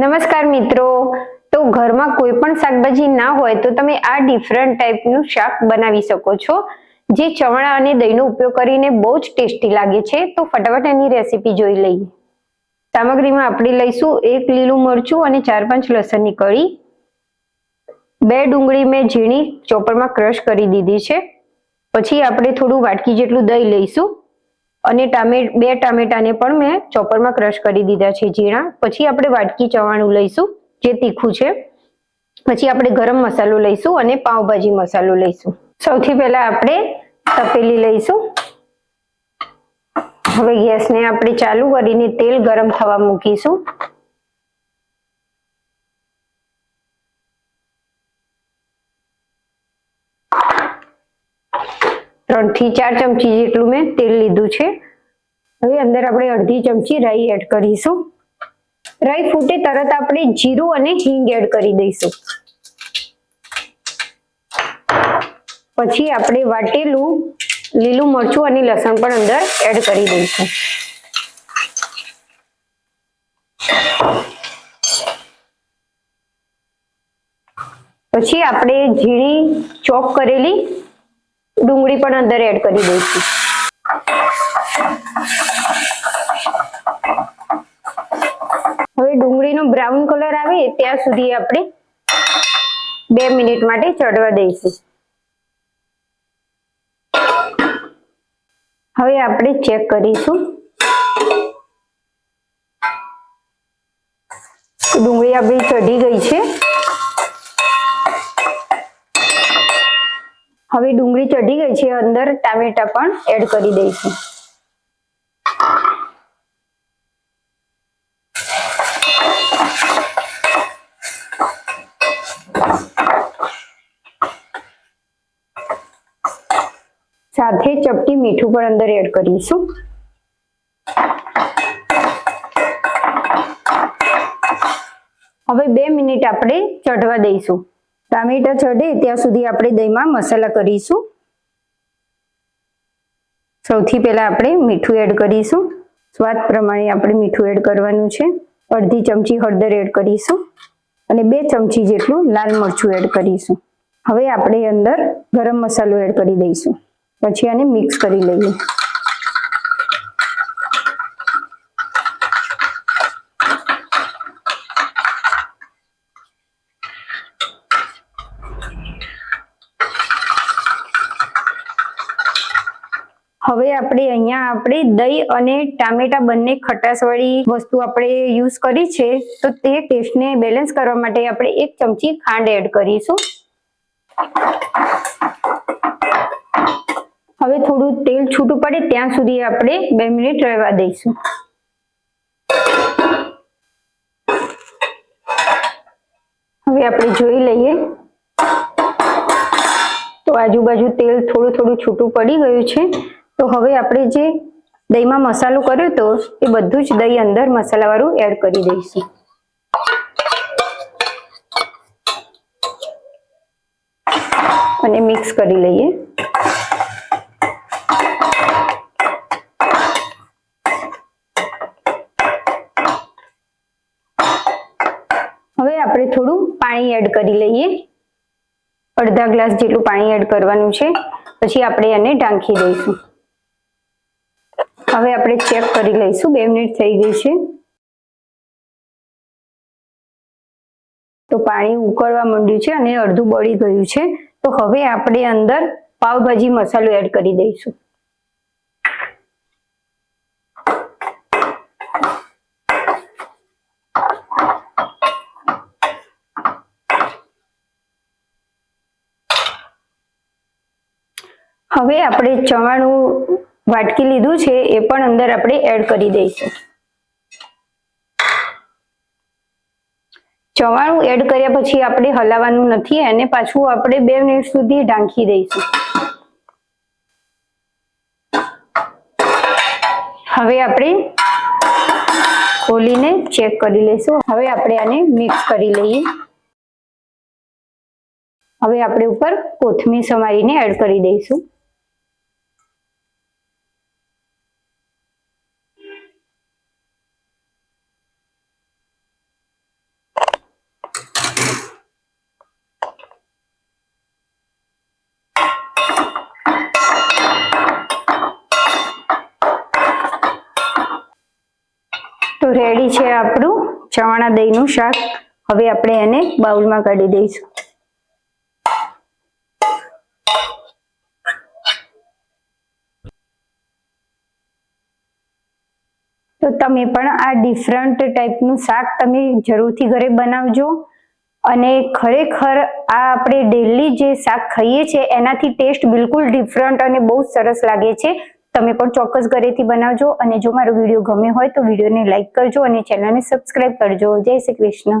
નમસ્કાર મિત્રો. તો ઘરમાં કોઈ પણ શાકભાજી ના હોય તો તમે આ ડિફરન્ટ ટાઈપનું શાક બનાવી શકો છો. જે ચવણા અને દહીંનો ઉપયોગ કરીને બહુ જ ટેસ્ટી લાગે છે. તો ફટાફટ એની રેસીપી જોઈ લઈએ. સામગ્રીમાં આપણે લઈશું એક લીલું મરચું અને ચાર પાંચ લસણની કળી. બે ડુંગળી મેં ઝીણી ચોપરમાં ક્રશ કરી દીધી છે. પછી આપણે થોડું વાટકી જેટલું દહીં લઈશું. અને બે ટામેટાને પણ મેં ચોપરમાં ક્રશ કરી દીધા છે ઝીણા. પછી આપણે વાટકી ચવાણું લઈશું, જે તીખું છે. પછી આપણે ગરમ મસાલો લઈશું અને પાવભાજી મસાલો લઈશું. સૌથી પહેલા આપણે તપેલી લઈશું. હવે ગેસને આપણે ચાલુ કરીને તેલ ગરમ થવા મૂકીશું. ત્રણથી ચાર ચમચી જેટલું મેં તેલ લીધું છે. હવે અંદર આપણે અડધી ચમચી રાઈ એડ કરીશું. રાઈ ફૂટે તરત આપણે જીરું અને હિંગ એડ કરી દઈશું. પછી આપણે વાટેલું લીલું મરચું અને લસણ પણ અંદર એડ કરી દઈશું. પછી આપણે ઝીણી ચોપ કરેલી ડુંગળી પણ અંદર એડ કરી દઈશું. હવે ડુંગળીનો બ્રાઉન કલર આવે, ત્યાં સુધી આપણે બે મિનિટ માટે ચડવા દઈશું. હવે આપણે ચેક કરીશું. ડુંગળી આપણી ચઢી ગઈ છે. હવે ડુંગળી ચઢી ગઈ છે, અંદર ટામેટા પણ એડ કરી દઈશું. સાથે ચપટી મીઠું પણ અંદર એડ કરીશું. હવે બે મિનિટ આપણે ચઢવા દઈશું. ટામેટા ચડે ત્યાં સુધી આપણે દહીંમાં મસાલા કરીશું. સૌથી પહેલાં આપણે મીઠું એડ કરીશું. સ્વાદ પ્રમાણે આપણે મીઠું એડ કરવાનું છે. અડધી ચમચી હળદર એડ કરીશું અને બે ચમચી જેટલું લાલ મરચું એડ કરીશું. હવે આપણે અંદર ગરમ મસાલો એડ કરી દઈશું. પછી આને મિક્સ કરી લઈએ. હવે આપણે અહીંયા આપણે દહીં અને ટામેટા બંને ખટાશવાળી વસ્તુ આપણે યુઝ કરી છે, તો તે ટેસ્ટને બેલેન્સ કરવા માટે આપણે એક ચમચી ખાંડ એડ કરીશું. હવે થોડું તેલ છૂટું પડે ત્યાં સુધી આપણે બે મિનિટ રહેવા દઈશું. હવે આપણે જોઈ લઈએ. તો આજુબાજુ તેલ થોડું થોડું છૂટું પડી ગયું છે. તો હવે આપણે જે દહીંમાં મસાલો કર્યો તો એ બધું જ દહીં અંદર મસાલાવાળું એડ કરી દઈશું. અને મિક્સ કરી લઈએ. હવે આપણે થોડું પાણી એડ કરી લઈએ. અડધા ગ્લાસ જેટલું પાણી એડ કરવાનું છે. પછી આપણે એને ઢાંકી દઈશું. હવે આપણે ચેક કરી લઈશું. બે મિનિટ થઈ ગઈ છે. તો પાણી ઉકળવા માંડ્યું છે અને અડધું બળી ગયું છે. તો હવે આપણે અંદર પાવભાજી મસાલો એડ કરી દઈશું. હવે આપણે ચવાણું વાટકી લીધું છે, એ પણ અંદર આપણે એડ કરી દઈશું. ચવાણું એડ કર્યા પછી આપણે હલાવવાનું નથી અને પાછું આપણે બે મિનિટ સુધી ઢાંકી દઈશું. હવે આપણે ખોલીને ચેક કરી લઈશું. હવે આપણે આને મિક્સ કરી લઈએ. હવે આપણે ઉપર કોથમીર સમારીને એડ કરી દઈશું. તો રેડી છે આપણું ચવાણા દહીંનું શાક. હવે આપણે એને બાઉલમાં કાઢી દઈશું. તો તમે પણ આ ડિફરન્ટ ટાઈપનું શાક તમે જરૂરથી ઘરે બનાવજો. અને ખરેખર આ આપણે ડેલી જે શાક ખાઈએ છીએ, એનાથી ટેસ્ટ બિલકુલ ડિફરન્ટ અને બહુ સરસ લાગે છે. તમે પણ ચોક્કસ ઘરેથી બનાવજો અને જો મારો વીડિયો ગમ્યો હોય તો વિડીયોને લાઈક કરજો અને ચેનલને સબસ્ક્રાઈબ કરજો. જય શ્રી કૃષ્ણ.